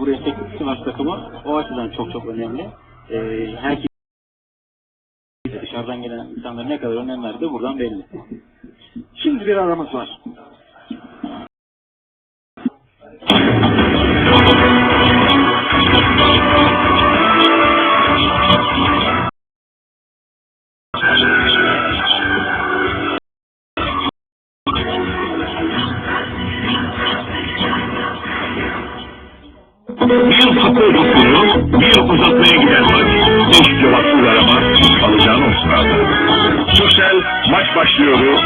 buraya tek Sivas takımı o açıdan çok çok önemli. Ee, herkes dışarıdan gelen insanlara ne kadar önem verdiği buradan belli. Şimdi bir aramız var. Bir futbol tutkuyu, bir uzatmaya giden maç. Beş cevapsız arama, alacağın olsun abi. Türksel, maç başlıyordu.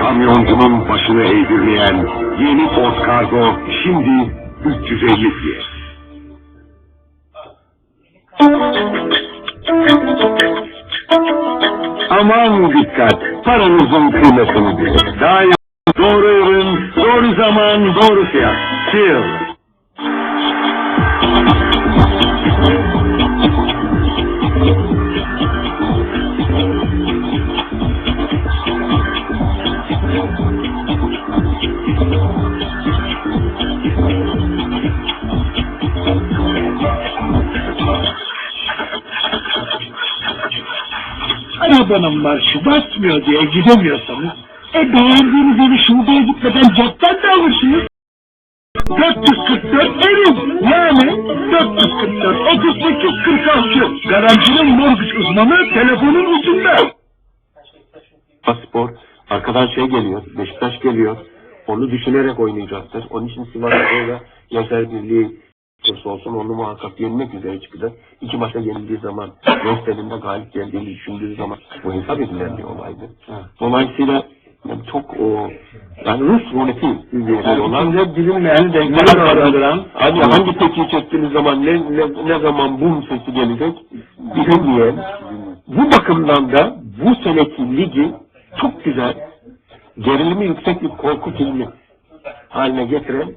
Kamyoncunun başını eğdirmeyen yeni Ford Cargo şimdi 350 diye. Aman dikkat, paranızın kıymetini bilin. Daima doğru ürün, doğru zaman, doğru fiyat. Seal. Arabanın marşı basmıyor diye gidemiyorsanız e beğendiğiniz evi şubeye gitmeden cepten de alırsınız. 444 erim yani 444 38 46 garantinin mortgage uzmanı telefonun ucunda. Spor arkadan şey geliyor, Beşiktaş geliyor. Onu düşünerek oynayacaktır. Onun için Sivas Spor'la Gençler Birliği olursa olsun onu muhakkak yenmek üzere çıkacak. İki maçta yenildiği zaman, Gözlerinde galip geldiğini düşündüğü zaman bu hesap edilen bir olaydı. Dolayısıyla yani çok o yani Rus ruleti üzerinde olan İçinde bilinmeyen denkler barındıran hani hangi tekiyi çektiğiniz zaman ne, ne, ne zaman bum sesi gelecek bilinmeyen. Bu bakımdan da bu seneki ligi çok güzel gerilimi yüksek bir korku filmi haline getiren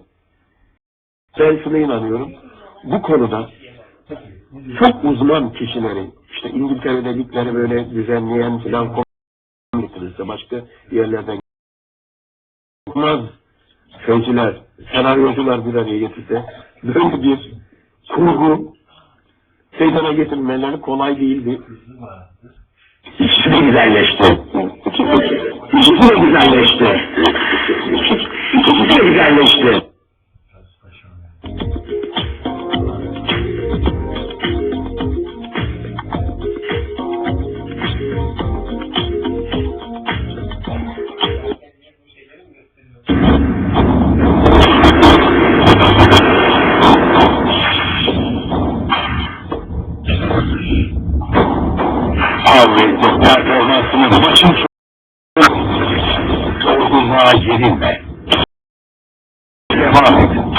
ben şuna inanıyorum bu konuda çok uzman kişileri işte İngiltere'de ligleri böyle düzenleyen filan getirirse başka yerlerden Bunlar şeyciler, senaryocular bir araya getirse böyle bir kurgu meydana getirmeleri kolay değildi. İkisi de güzelleşti. İkisi de güzelleşti. İkisi de güzelleşti. Yenilme. Devam edin.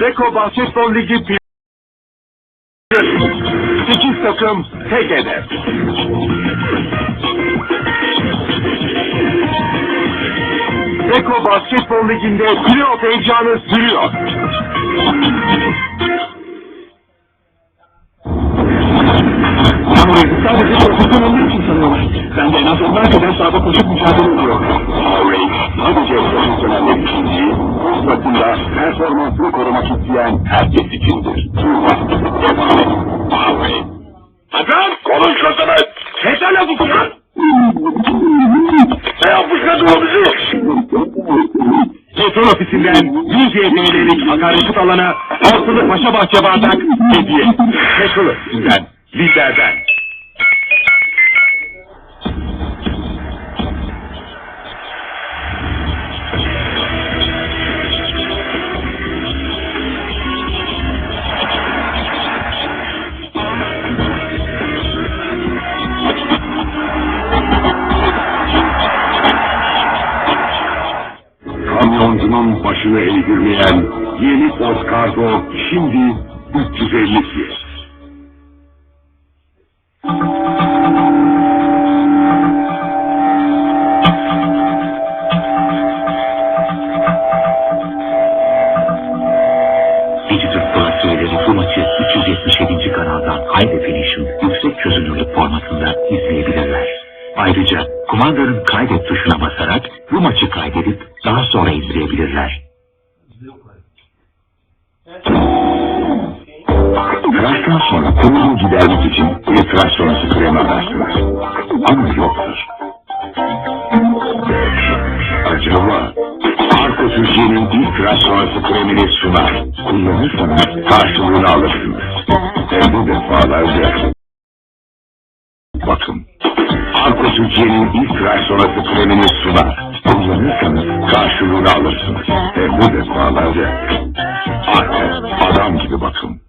Beko Basketbol Ligi bir 8 takım tek hedef. Beko Basketbol Ligi'nde playoff heyecanı sürüyor. Sahada koşup mücadele ediyorum. Powerade sadece profesyoneller için değil, sırasında performansını korumak isteyen herkes içindir. Hakan! Kolun kasana! Yeter la bu kadar! Ne yapmış kadın o bizi? Petrol ofisinden 100 YTL'lik akaryakıt alana altılı paşa bahçe bardak hediye. Petrol ofisinden, bizlerden. Kamyoncunun başını eğdirmeyen yeni Cargo şimdi 350 Ayrıca kumandanın kaydet tuşuna basarak bu maçı kaydedip daha sonra izleyebilirler. Tıraştan sonra kuruluğu gidermek için bir tıraş sonrası kremi araştırır. Ama yoktur. Acaba Arko Türkiye'nin ilk tıraş sonrası kremini sunar. Kullanırsanız karşılığını alırsınız. Ve bu defalarca bakın. Arko Türkiye'nin ilk tıraş sonrası kremini sunar. Kullanırsanız karşılığını alırsınız. Ve bu defalarca Arko adam gibi bakın.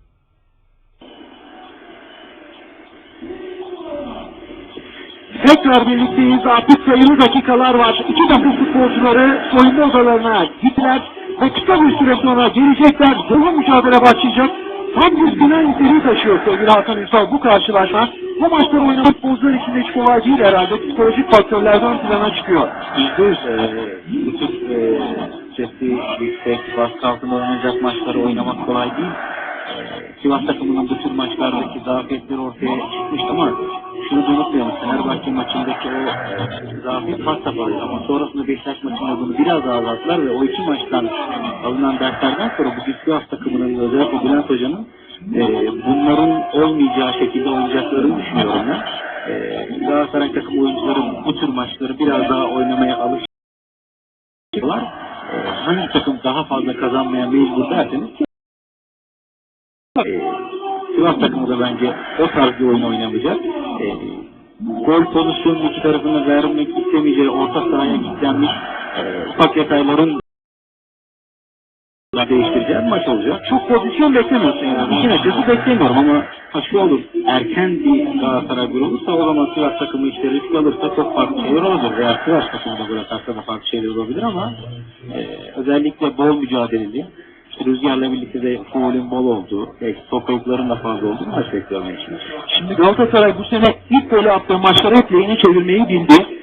Tekrar birlikteyiz. Artık sayılı dakikalar var. İki takım futbolcuları soyunma odalarına gittiler ve kısa bir süre sonra gelecekler. Dolu mücadele başlayacak. Tam final niteliği taşıyor sevgili Hakan Ünsal bu karşılaşma. Bu maçları oynamak futbolcular için de hiç kolay değil herhalde. Psikolojik faktörlerden plana çıkıyor. Yüzde yüz e, bu tür e, sesi yüksek, baskı altında oynayacak maçları oynamak kolay değil. E, Sivas takımının bu tür maçlardaki zafiyetleri ortaya çıkmıştı ama şunu da unutmayalım. Fenerbahçe maçındaki o e, zafiyet pas safhaydı ama sonrasında Beşiktaş maçında bunu biraz azalttılar ve o iki maçtan alınan derslerden sonra bu Sivas takımının özellikle Bülent Hoca'nın e, bunların olmayacağı şekilde oynayacaklarını düşünüyorum ben. E, Galatasaray takım oyuncuları bu tür maçları biraz daha oynamaya alışıyorlar. E, hangi takım daha fazla kazanmaya mecbur derseniz e, Sivas takımı da bence o tarz bir oyun oynamayacak. E, gol pozisyonunu iki tarafına vermek istemeyeceği orta sahaya kilitlenmiş e, ufak detayların da değiştireceği bir maç olacak. Çok pozisyon beklemiyorsun yani. İşin açısı beklemiyorum ama şu olur. Erken bir Galatasaray golü olursa o zaman Sivas takımı işte risk alırsa çok farklı şeyler olabilir. Veya Sivas takımı da gol atarsa da farklı şeyler olabilir ama e, özellikle bol mücadeleli işte rüzgarla birlikte de faulün bol olduğu, belki top da fazla olduğu bir maç bekliyorum şimdi. Şimdi Galatasaray bu sene ilk golü attığı maçları hep lehine çevirmeyi bildi.